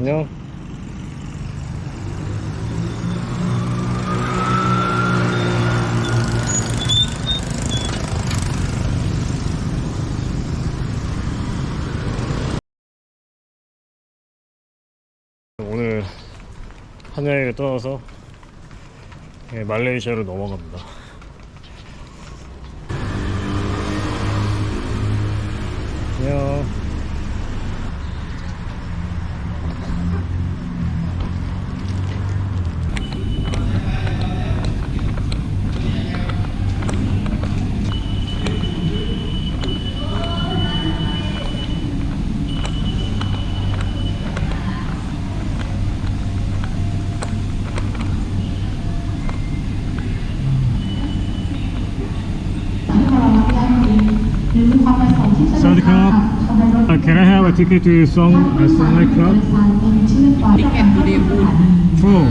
안녕. 오늘 하늘을 떠나서 예, 말레이시아로 넘어갑니다. 안녕. a ticket to your song as a nightclub? Ticket to the wood. Four.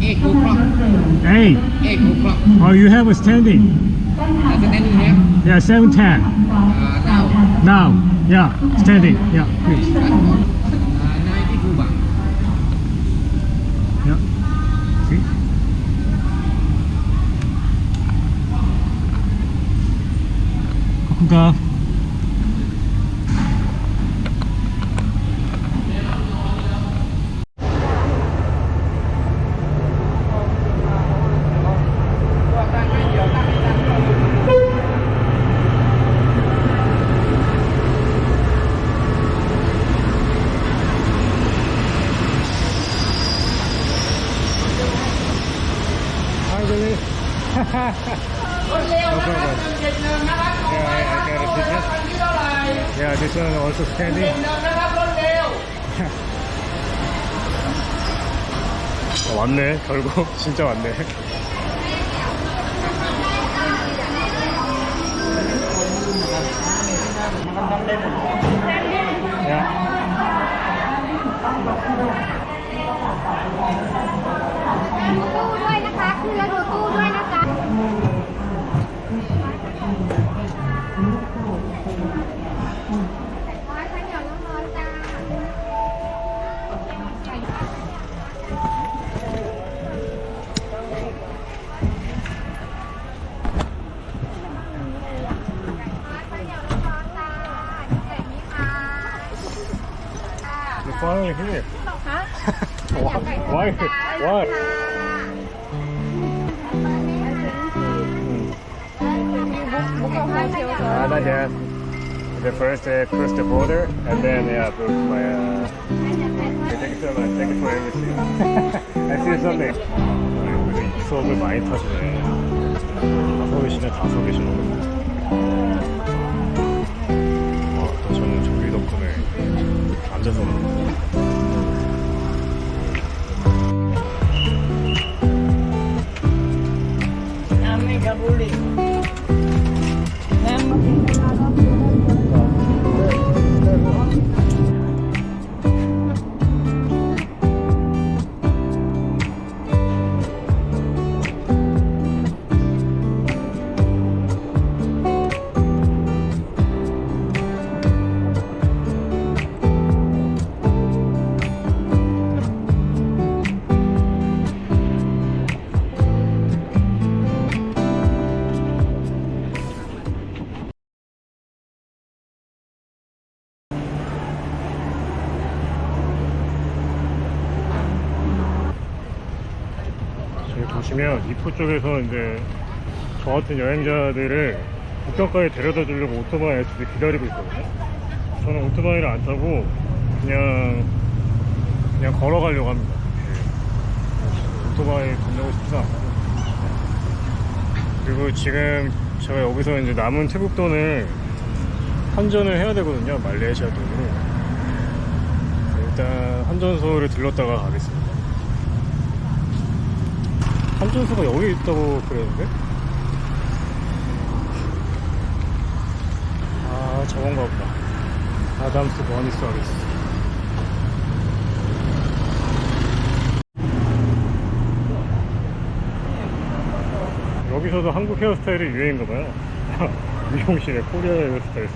Eight o'clock. Eight. Eight o'clock. Oh, you have a standing. Uh, standing here. Yeah, seven ten. Uh, now. Now. Yeah, standing. Yeah, please. Uh, yeah. See? Go. 결국. 진짜 왔네. Canada. The first uh, cross the border and then yeah, book my. Uh, thank you so much. Thank you for everything. I see something. 수업을 많이 타시네. 다섯 계시네, 다섯 계시네. 와, 또 저는 저기 덕분에 앉아서 먹는 거. 남의 가볼래. Oh. 보시면 이포 쪽에서 이제 저 같은 여행자들을 국경까지 데려다 주려고 오토바이 애들이 기다리고 있거든요. 저는 오토바이를 안 타고 그냥 그냥 걸어가려고 합니다. 네. 오토바이 건너고 싶지 않고. 그리고 지금 제가 여기서 이제 남은 태국 돈을 환전을 해야 되거든요. 말레이시아 돈으로. 일단 환전소를 들렀다가 가겠습니다. 환전소가 여기 있다고 그랬는데? 아 저건가 보다. 아담스 머니 서비스. 여기서도 한국 헤어스타일이 유행인가 봐요. 미용실에 코리아 헤어스타일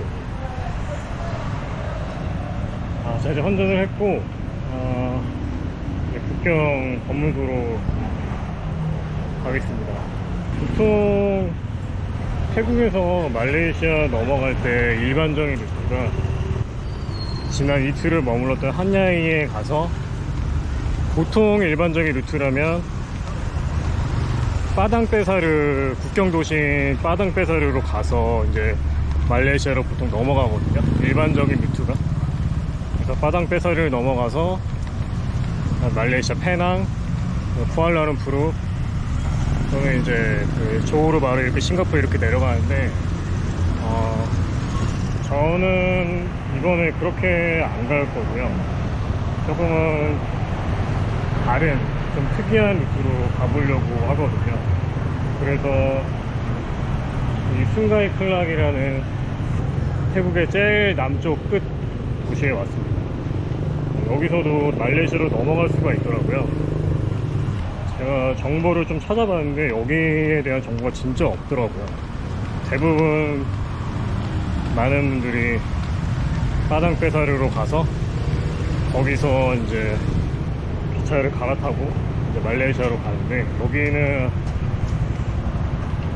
아 자 이제 환전을 했고 어, 이제 국경 검문소로 가겠습니다. 보통 태국에서 말레이시아 넘어갈 때 일반적인 루트가 지난 이틀을 머물렀던 한야이에 가서 보통 일반적인 루트라면 빠당빼사르 국경 도시인 빠당빼사르로 가서 이제 말레이시아로 보통 넘어가거든요. 일반적인 루트가. 그래서 빠당빼사르를 넘어가서 말레이시아 페낭, 쿠알라룸푸르, 또는 이제 그 조우르 바로 이렇게 싱가포르 이렇게 내려가는데 어, 저는 이번에 그렇게 안 갈 거고요. 조금은 다른 좀 특이한 루트로 가보려고 하거든요. 그래서 이 순가이 클락이라는 태국의 제일 남쪽 끝 도시에 왔습니다. 여기서도 말레이시아로 넘어갈 수가 있더라고요. 제가 정보를 좀 찾아봤는데 여기에 대한 정보가 진짜 없더라고요. 대부분 많은 분들이 빠당페사르로 가서 거기서 이제 기차를 갈아타고 이제 말레이시아로 가는데 여기는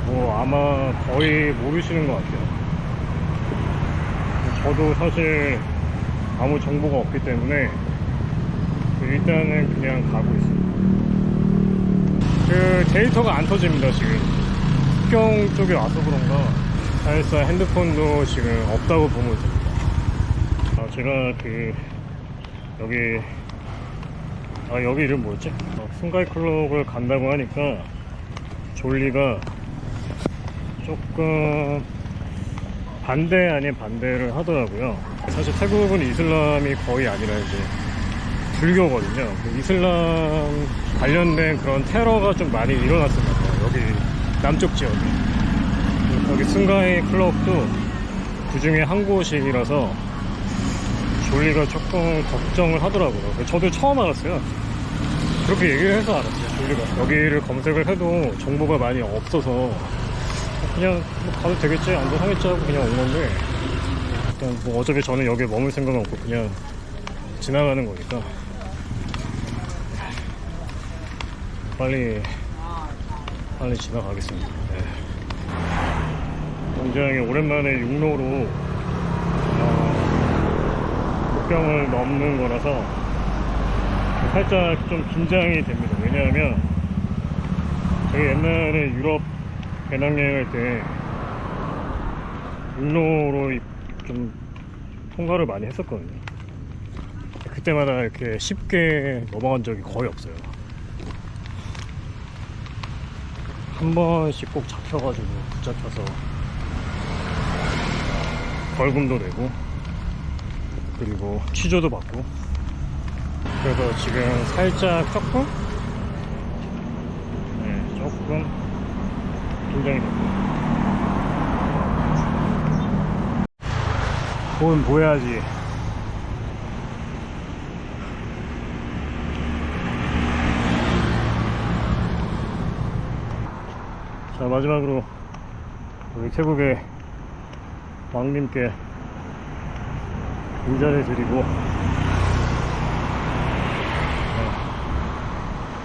뭐 아마 거의 모르시는 것 같아요. 저도 사실 아무 정보가 없기 때문에 일단은 그냥 가고 있습니다. 그 데이터가 안 터집니다 지금 국경 쪽에 와서 그런가 사실상 핸드폰도 지금 없다고 보면 됩니다 아 제가 그 여기 아 여기 이름 뭐였지? 어, 순가이 클럽을 간다고 하니까 졸리가 조금 반대 아닌 반대를 하더라고요 사실 태국은 이슬람이 거의 아니라 이제 불교거든요. 그 이슬람 관련된 그런 테러가 좀 많이 일어났습니다. 여기 남쪽 지역에. 거기 승가이 클럽도 그 중에 한 곳이라서 졸리가 조금 걱정을 하더라고요. 저도 처음 알았어요. 그렇게 얘기를 해서 알았어요. 졸리가. 여기를 검색을 해도 정보가 많이 없어서 그냥 뭐 가도 되겠지, 안전 하겠지 하고 그냥 온 건데 일단 뭐 어차피 저는 여기에 머물 생각은 없고 그냥 지나가는 거니까 빨리 빨리 지나가겠습니다. 네. 굉장히 오랜만에 육로로 어, 국경을 넘는 거라서 살짝 좀 긴장이 됩니다. 왜냐하면 저희 옛날에 유럽 배낭여행할 때 육로로 좀 통과를 많이 했었거든요. 그때마다 이렇게 쉽게 넘어간 적이 거의 없어요. 한 번씩 꼭 잡혀가지고 붙잡혀서 벌금도 내고 그리고 취조도 받고 그래서 지금 살짝 조금 네 조금 긴장이 됩니다. 돈 보여야지. 자 마지막으로 우리 태국의 왕님께 인사를 드리고 네,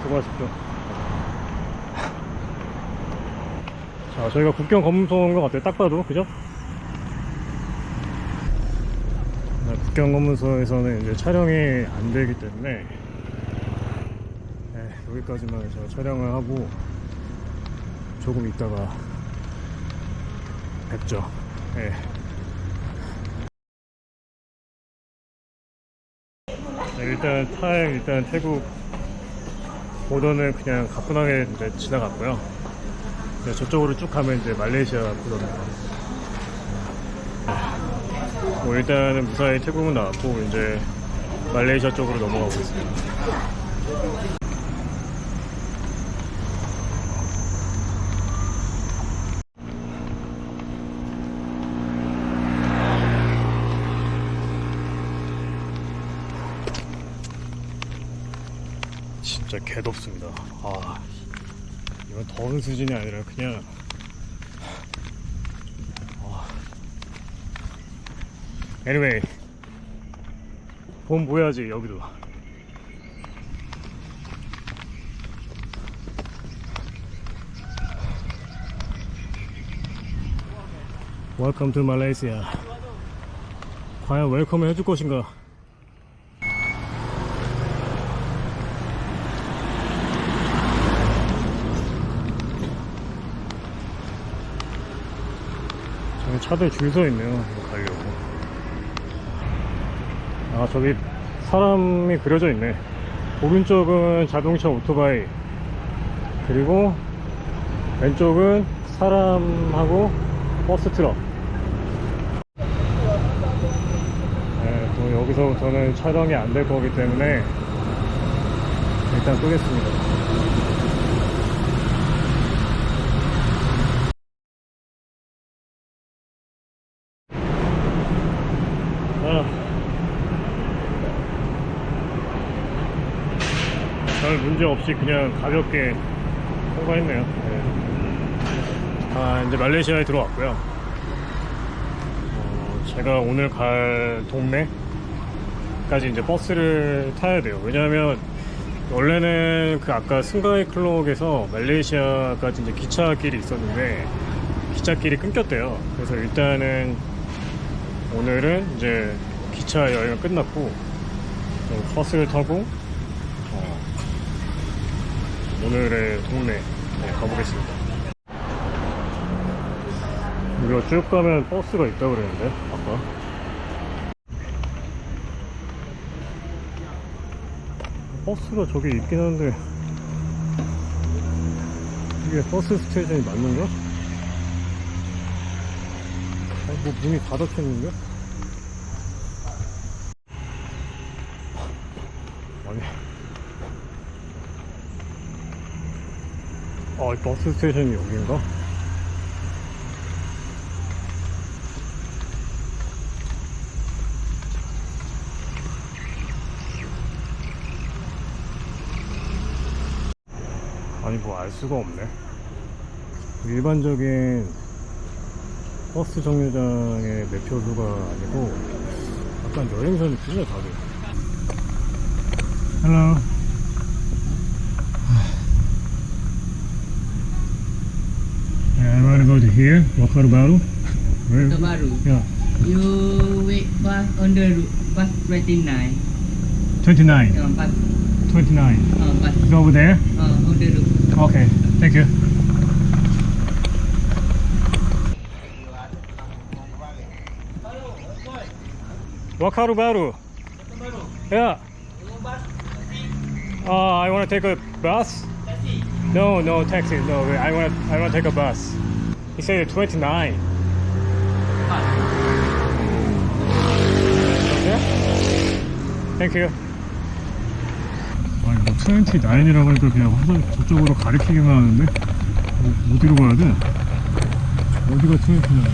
수고하십시오 자 저희가 국경 검문소 온것 같아요 딱 봐도 그죠? 네, 국경 검문소에서는 이제 촬영이 안 되기 때문에 네, 여기까지만 제가 촬영을 하고 조금 있다가 뵙죠. 예. 네, 일단 타임 일단 태국 보더는 그냥 가뿐하게 지나갔고요. 네, 저쪽으로 쭉 가면 이제 말레이시아 보더입니다. 네. 뭐 일단은 무사히 태국은 나왔고 이제 말레이시아 쪽으로 넘어가고 있습니다. 진짜 개덥습니다. 아, 이건 더운 수준이 아니라 그냥 아. anyway 봄 보여야지 여기도. Welcome to Malaysia. 과연 웰컴을 해줄 것인가? 차들 줄 서 있네요. 이거 가려고. 아, 저기 사람이 그려져 있네. 오른쪽은 자동차 오토바이. 그리고 왼쪽은 사람하고 버스 트럭. 네, 또 여기서부터는 촬영이 안 될 거기 때문에 일단 끄겠습니다. 아. 별 문제 없이 그냥 가볍게 통과했네요. 네. 아, 이제 말레이시아에 들어왔고요. 어, 제가 오늘 갈 동네까지 이제 버스를 타야 돼요. 왜냐하면 원래는 그 아까 승가이 클록에서 말레이시아까지 이제 기차길이 있었는데 기차길이 끊겼대요. 그래서 일단은 오늘은 이제 기차 여행은 끝났고 어, 버스를 타고 어, 오늘의 동네 네, 가보겠습니다. 여기가 쭉 가면 버스가 있다고 그랬는데 아까 버스가 저기 있긴 한데 이게 버스 스테이션이 맞는가? 아니 뭐 문이 닫아쳤는데? 아니 아, 이 버스 스테이션이 여기인가? 아니 뭐 알 수가 없네. 일반적인 버스 정류장의 매표소가 아니고 약간 여행사 느낌이야 다들 Hello want to go to here, Wakarubaru. Where? Terbaru. Yeah, You wait bus on the route bus 29. 29. Uh, bus, 29. uh, bus Go over there. uh, on the route. Okay, thank you. Wakarubaru. Yeah. Uh, I want to take a bus. No, no taxi. No, I want to. I want to take a bus. He said 29. Okay. Thank you. 아니 뭐 29이라고 하니까 그냥 화장 저쪽으로 가리키기만 하는데 뭐, 어디로 가야 돼? 어디가 29이야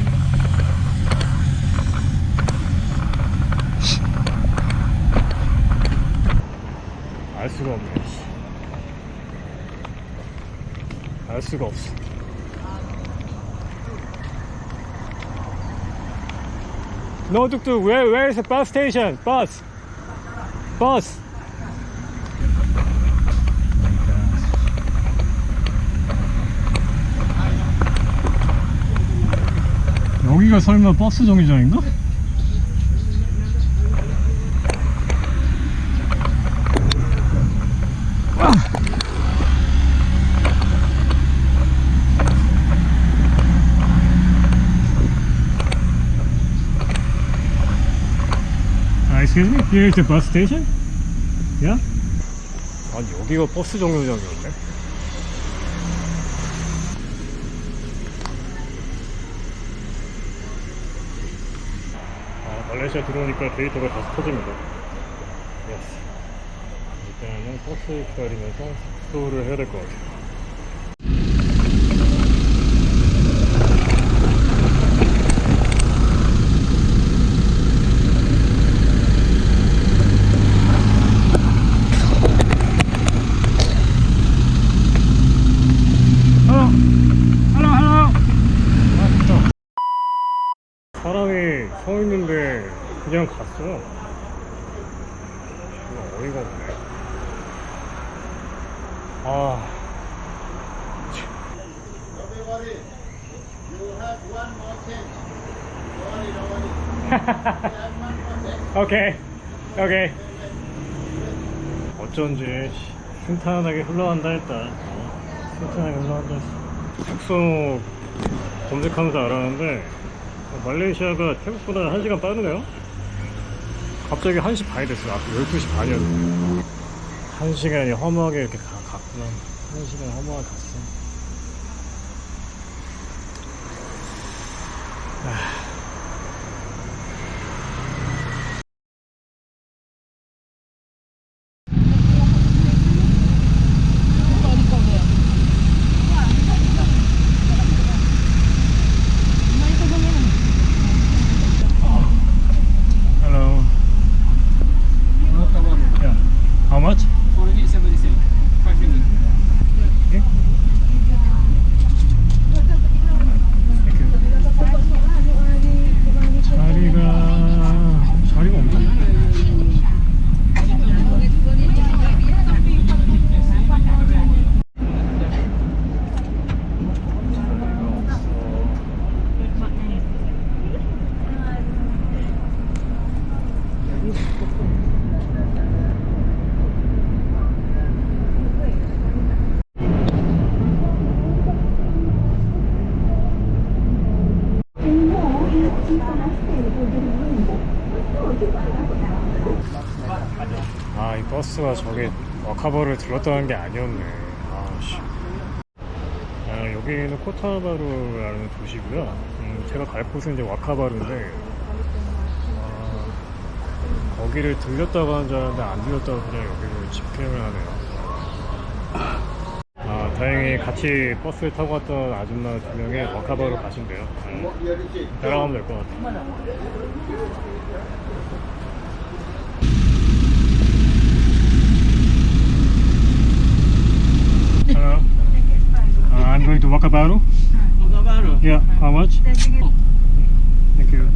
알 수가 없네 씨. 알 수가 없어 No 뚝뚝 where, where is the bus station? Bus Bus 여기가 설마 버스 정류장인가? Here is the bus station? Yeah? 아니, 여기가 버스 정류장이었네? 아, 말레이시아 들어오니까 데이터가 다시 터집니다. 예스. 일단은 버스 기다리면서 숙소를 해야 될 것 같아요. Hello. Hello, hello. 아, 진짜. 사람이 서 있는데 그냥 갔어. 정말 어이가 없네. 아. 오케이. 오케이. 어쩐지 순탄하게 흘러간다 했다. 어, 순탄하게 흘러간다 했어. 숙소 검색하면서 알았는데 어, 말레이시아가 태국보다 1시간 빠르네요 갑자기 1시 반이 됐어 아까 12시 반이었는데. 1시간이 허무하게 이렇게 가, 갔구나 1시간이 허무하게 갔어 Hello. Yeah. How much? Four ringgit seventy cent. Five ringgit. Okay. Thank you. 자리가 자리가 없나? 자리가 없어. 아, 이 버스가 저게 와카바를 들렀다는 게 아니었네. 아, 씨. 아, 여기는 코타바루라는 도시고요. 음, 제가 갈 곳은 이제 와카바루인데, 아, 거기를 들렸다고 하는 줄 알았는데 안 들렸다고 그냥 여기로 집행을 하네요. 아, 다행히 같이 버스를 타고 왔던 아줌마 두 명이 와카바루 가신대요. 음, 따라가면 될 것 같아요. Hello. Uh, I'm going to Wakabaru. Baru. Yeah, how much? Thank you.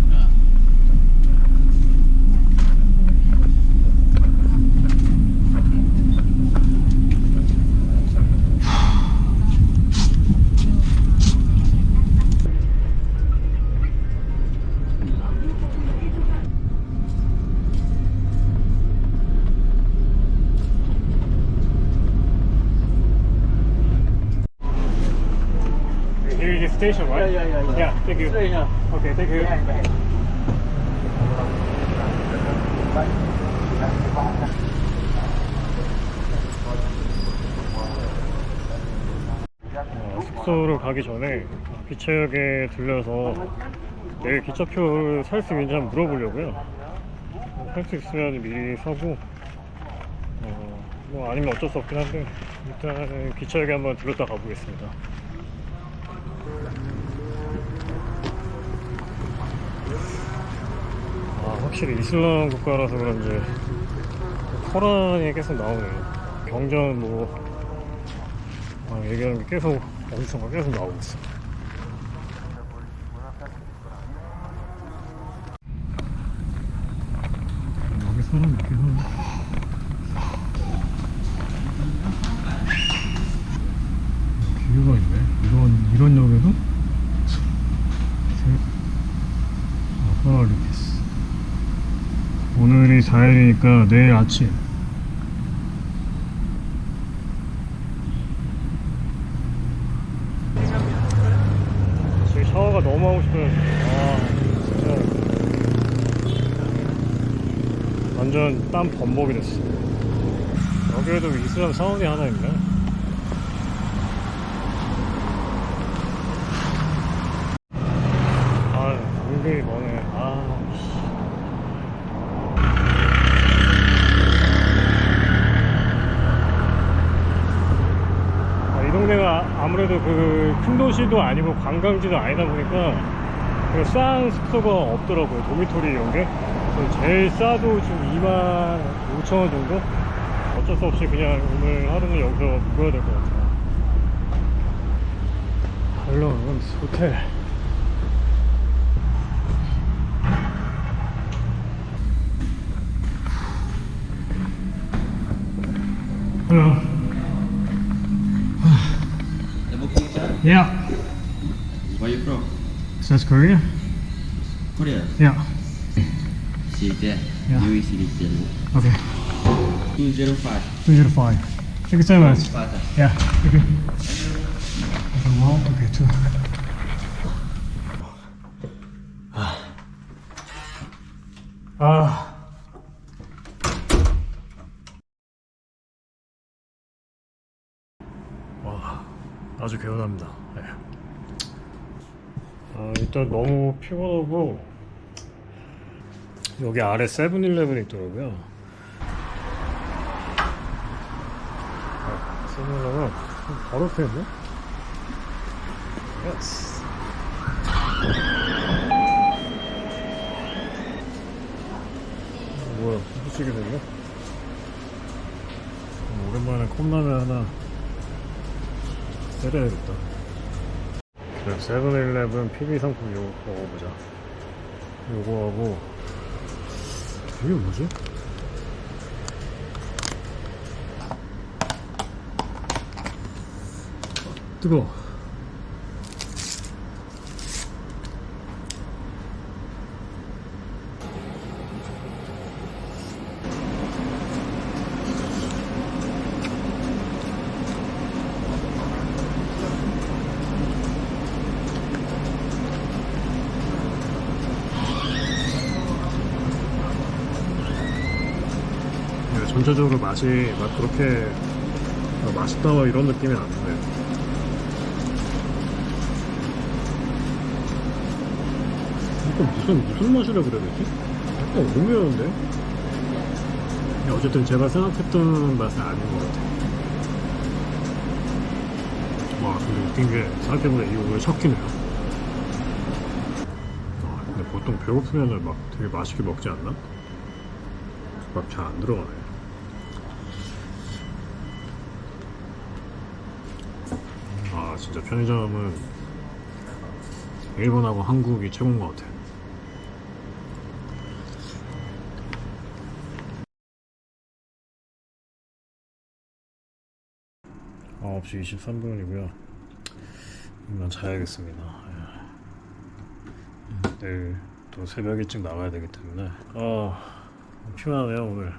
Is the station, right? Yeah, yeah, yeah, yeah. Yeah, thank you. Straight here. Okay, thank you. 어, 숙소로 가기 전에 기차역에 들려서 내일 기차표를 살 수 있는지 한번 물어보려고요. 살 수 있으면 미리 사고, 어, 뭐 아니면 어쩔 수 없긴 한데 일단 기차역에 한번 들렀다 가보겠습니다. 확실히 이슬람 국가라서 그런지 코란이 계속 나오네요. 경전 뭐 아, 얘기하는 게 계속 어디선가 계속 나오고 있어. 여기 사람 있긴 하네. 기회가 있네. 이런 이런 역에도 아파리티스. 오늘이 4일이니까 내일 아침. 지금 샤워가 너무 하고 싶어요. 아, 진짜. 완전 땀 범벅이 됐어. 여기에도 이슬람 사원이 하나 있네. 아, 은근히 머네. 아, 씨. 아, 이 동네가 아무래도 그 큰 도시도 아니고 관광지도 아니다 보니까 그싼 숙소가 없더라고요. 도미토리 이런 게. 제일 싸도 지금 2만 5천 원 정도? 어쩔 수 없이 그냥 오늘 하루는 여기서 묵어야 될 것 같아요. 헬로, 호텔. Hello. The Yeah. Where you from? South Korea? Korea. Yeah. City. Yeah. You easily tell. Okay. 205. 205. Thank you so much. Yeah. Okay, well, okay, two. 일단 너무 피곤하고 여기 아래 세븐일레븐 있더라고요. 아, 세븐일레븐 바로 옆에 있네. 예스. 뭐야, 후식이 됐네? 음, 오랜만에 컵라면 하나 때려야겠다. 세븐일레븐 PB 상품 요거 먹어보자. 요거하고, 이게 뭐지? 뜨거워. 네, 전체적으로 맛이 막 그렇게 막 맛있다 막 이런 느낌이 안. 이거 무슨 무슨 맛이라 그래야 되지? 약간 오묘한데? 어쨌든 제가 생각했던 맛은 아닌 것 같아요. 와 근데 웃긴 게 생각해보니까 이거 왜 섞이네요. 아 근데 보통 배고프면은 막 되게 맛있게 먹지 않나? 막 잘 안 들어가네. 아 진짜 편의점은 일본하고 한국이 최고인 것 같아. 아, 9시 23분이고요. 이만 자야겠습니다. 예. 내일 또 새벽 일찍 나가야 되기 때문에 아 피곤하네요 오늘